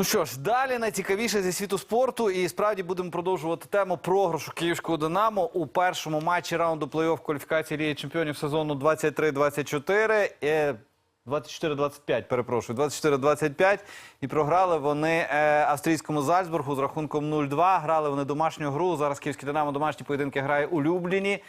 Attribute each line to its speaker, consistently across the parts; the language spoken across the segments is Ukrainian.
Speaker 1: Ну що ж, далі найцікавіше зі світу спорту, і справді будемо продовжувати тему програшу київського Динамо у першому матчі раунду плей-офф кваліфікації Ліги Чемпіонів сезону 23-24. Е, 24-25, перепрошую, 24-25. І програли вони е, австрійському Зальцбургу з рахунком 0-2. Грали вони домашню гру. Зараз київський Динамо домашні поєдинки грає у Любліні.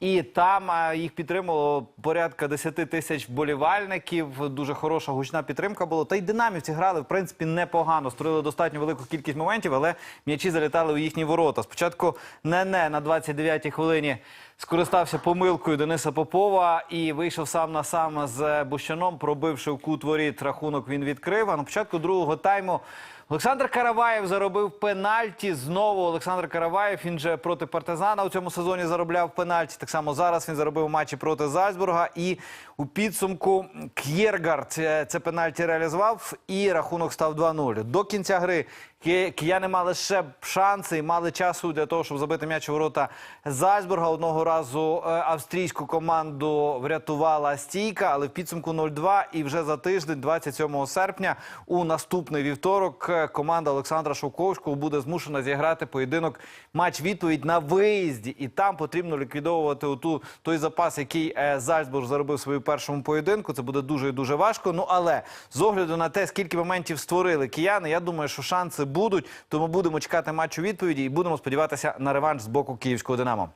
Speaker 1: І там е, їх підтримало порядка 10 тисяч вболівальників. Дуже хороша гучна підтримка була. Та й динамівці грали, в принципі, непогано. Створили достатньо велику кількість моментів, але м'ячі залітали у їхні ворота. Спочатку не-не на 29-й хвилині скористався помилкою Дениса Попова і вийшов сам на сам з Бущаном, пробивши в кут воріт рахунок, він відкрив. А на початку другого тайму Олександр Караваєв заробив пенальті. Знову Олександр Караваєв. Він же проти партизана у цьому сезоні заробляв пенальті. Так само зараз він заробив матчі проти Зальцбурга. І у підсумку К'єргард це це пенальті реалізував. І рахунок став 2-0. До кінця гри кияни мали ще шанси і мали часу для того, щоб забити м'яч у ворота Зальцбурга. Одного разу е, австрійську команду врятувала стійка, але в підсумку 0-2. І вже за тиждень, 27 серпня, у наступний вівторок, е, команда Олександра Шовковського буде змушена зіграти поєдинок матч відповідь на виїзді. І там потрібно ліквідовувати оту, той запас, який е, Зальцбург заробив в своєму першому поєдинку. Це буде дуже і дуже важко. Ну але з огляду на те, скільки моментів створили кияни, я думаю, що шанси будуть. Тому будемо чекати матчу відповіді і будемо сподіватися на реванш з боку київського Динамо.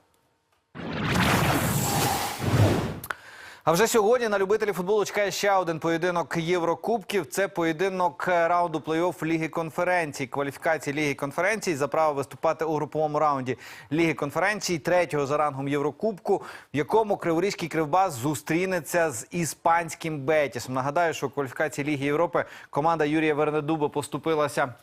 Speaker 1: А вже сьогодні на любителів футболу чекає ще один поєдинок Єврокубків. Це поєдинок раунду плей-офф Ліги конференцій, кваліфікації Ліги конференцій за право виступати у груповому раунді Ліги конференцій, третього за рангом Єврокубку, в якому Криворізький Кривбас зустрінеться з іспанським Бетісом. Нагадаю, що у кваліфікації Ліги Європи команда Юрія Вернедуба поступилася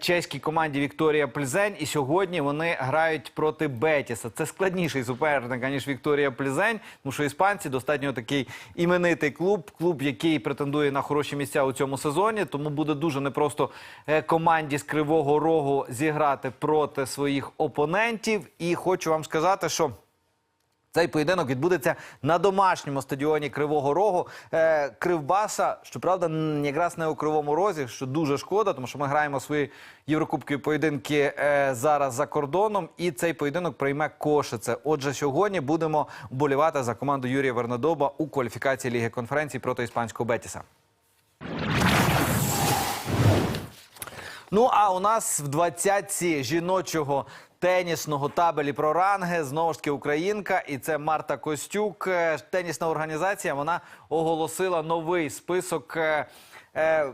Speaker 1: чеській команді Вікторія Пльзень. І сьогодні вони грають проти Бетіса. Це складніший суперник, ніж Вікторія Пльзень, тому що іспанці достатньо такий іменитий клуб, клуб, який претендує на хороші місця у цьому сезоні. Тому буде дуже непросто е, команді з Кривого Рогу зіграти проти своїх опонентів. І хочу вам сказати, що. Цей поєдинок відбудеться на домашньому стадіоні Кривого Рогу. Е, Кривбаса, щоправда, якраз не у Кривому Розі, що дуже шкода, тому що ми граємо свої єврокубкові поєдинки е, зараз за кордоном, і цей поєдинок прийме Кошице. Отже, сьогодні будемо вболівати за команду Юрія Вернедоба у кваліфікації Ліги конференцій проти іспанського Бетіса. Ну а у нас в двадцятці жіночого тенісного табелі про ранги знову ж таки українка, і це Марта Костюк. Е, Тенісна організація вона оголосила новий список. е, е,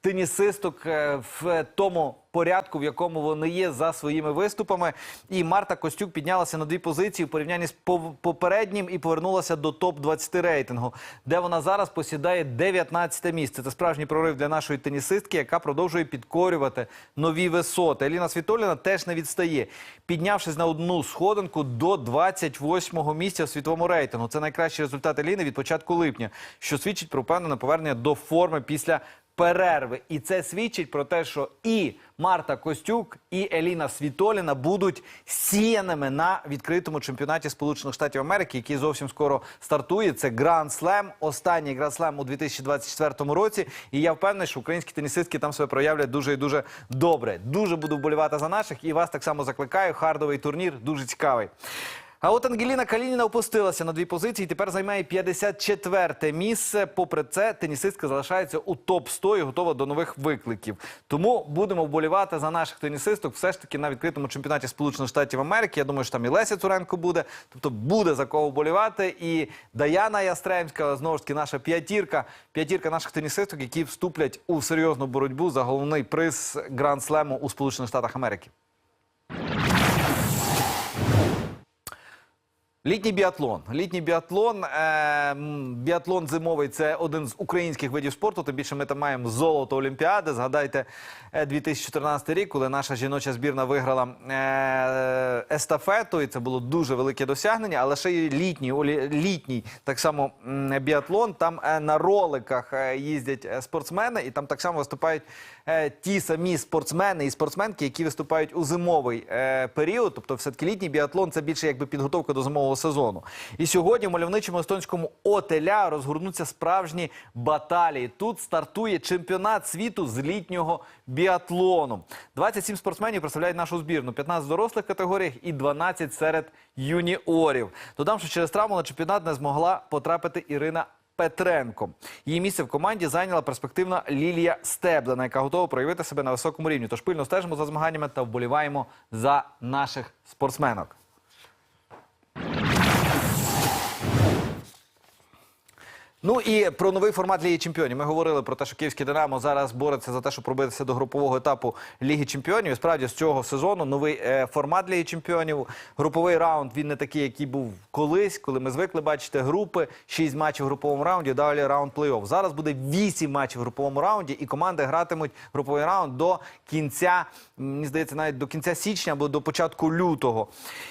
Speaker 1: тенісисток е, в тому порядку, в якому вони є за своїми виступами. І Марта Костюк піднялася на дві позиції в порівнянні з попереднім і повернулася до топ-20 рейтингу, де вона зараз посідає 19 місце. Це справжній прорив для нашої тенісистки, яка продовжує підкорювати нові висоти. Еліна Світоліна теж не відстає, піднявшись на одну сходинку до 28-го місця в світовому рейтингу. Це найкращий результат Еліни від початку липня, що свідчить про впевнене повернення до форми після перерви. І це свідчить про те, що і Марта Костюк, і Еліна Світоліна будуть сіяними на відкритому чемпіонаті Сполучених Штатів Америки, який зовсім скоро стартує. Це Гранд Слем, останній Гранд Слем у 2024 році. І я впевнений, що українські тенісистки там себе проявлять дуже і дуже добре. Дуже буду вболівати за наших і вас так само закликаю. Хардовий турнір дуже цікавий. А от Ангеліна Калініна опустилася на дві позиції. Тепер займає 54-те місце. Попри це, тенісистка залишається у топ-100 і готова до нових викликів. Тому будемо вболівати за наших тенісисток все ж таки на відкритому чемпіонаті Сполучених Штатів Америки. Я думаю, що там і Леся Цуренко буде. Тобто буде за кого вболівати. І Даяна Ястремська, знову ж таки, наша п'ятірка, п'ятірка наших тенісисток, які вступлять у серйозну боротьбу за головний приз Гранд Слему у Сполучених Штатах Америки. Літній біатлон. Літній біатлон. Е, біатлон зимовий це один з українських видів спорту. Тим більше ми там маємо золото Олімпіади. Згадайте е, 2014 рік, коли наша жіноча збірна виграла е, естафету, і це було дуже велике досягнення. Але ще й літній, літній так само біатлон. Там е, на роликах е, їздять е, спортсмени, і там так само виступають е, ті самі спортсмени і спортсменки, які виступають у зимовий е, період. Тобто, все-таки літній біатлон це більше якби підготовка до зимового сезону. І сьогодні в мальовничому естонському отеля розгорнуться справжні баталії. Тут стартує чемпіонат світу з літнього біатлону. 27 спортсменів представляють нашу збірну, 15 в дорослих категоріях і 12 серед юніорів. Додам, що через травму на чемпіонат не змогла потрапити Ірина. Петренко. Її місце в команді зайняла перспективна Лілія Стеблена, яка готова проявити себе на високому рівні. Тож пильно стежимо за змаганнями та вболіваємо за наших спортсменок. Ну і про новий формат Ліги Чемпіонів. Ми говорили про те, що київське Динамо зараз бореться за те, щоб пробитися до групового етапу Ліги Чемпіонів. І справді з цього сезону новий е, формат Ліги Чемпіонів. Груповий раунд він не такий, який був колись, коли ми звикли бачити групи, шість матчів в груповому раунді. Далі раунд плей-офф. Зараз буде вісім матчів в груповому раунді, і команди гратимуть груповий раунд до кінця. Мені здається, навіть до кінця січня або до початку лютого.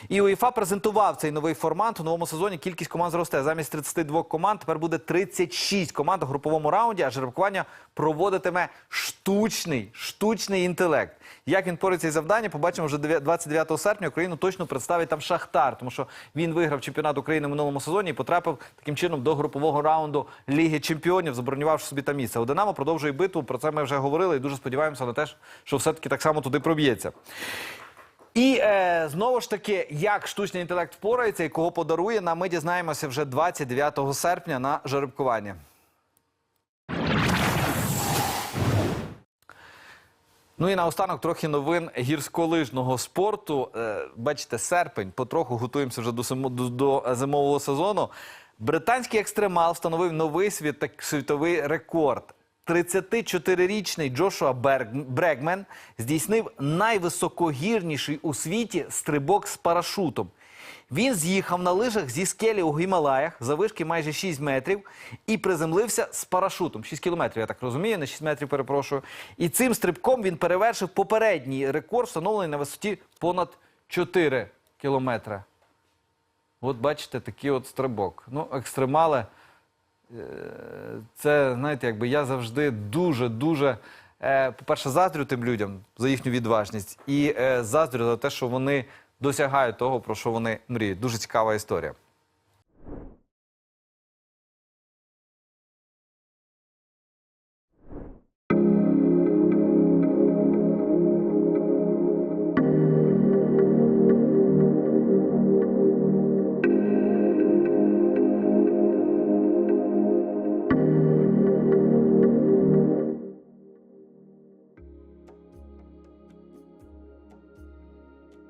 Speaker 1: І УЄФА презентував цей новий формат. У новому сезоні кількість команд зросте. Замість 32 команд тепер буде 36 команд у груповому раунді, а жеребкування проводитиме штучний, штучний інтелект. Як він пориться із завдання, побачимо вже 29 серпня. Україну точно представить там Шахтар, тому що він виграв чемпіонат України в минулому сезоні і потрапив таким чином до групового раунду Ліги Чемпіонів, забронювавши собі там місце. У Динамо продовжує битву. Про це ми вже говорили і дуже сподіваємося на те, що все-таки так само туди проб'ється. І е, знову ж таки, як штучний інтелект впорається і кого подарує, нам ми дізнаємося вже 29 серпня на жеребкуванні. Ну і наостанок трохи новин гірськолижного спорту. Е, бачите, серпень, потроху готуємося вже до, до, до зимового сезону. Британський екстремал встановив новий світ, світовий рекорд. 34-річний Джошуа Брегмен здійснив найвисокогірніший у світі стрибок з парашутом. Він з'їхав на лижах зі скелі у Гімалаях завишки майже 6 метрів і приземлився з парашутом. 6 кілометрів, я так розумію, не 6 метрів, перепрошую. І цим стрибком він перевершив попередній рекорд, встановлений на висоті понад 4 кілометри. От бачите, такий от стрибок. Ну, екстремали. Е, Це, знаєте, якби я завжди дуже-дуже, е, по-перше, заздрю тим людям за їхню відважність і е, заздрю за те, що вони досягають того, про що вони мріють. Дуже цікава історія.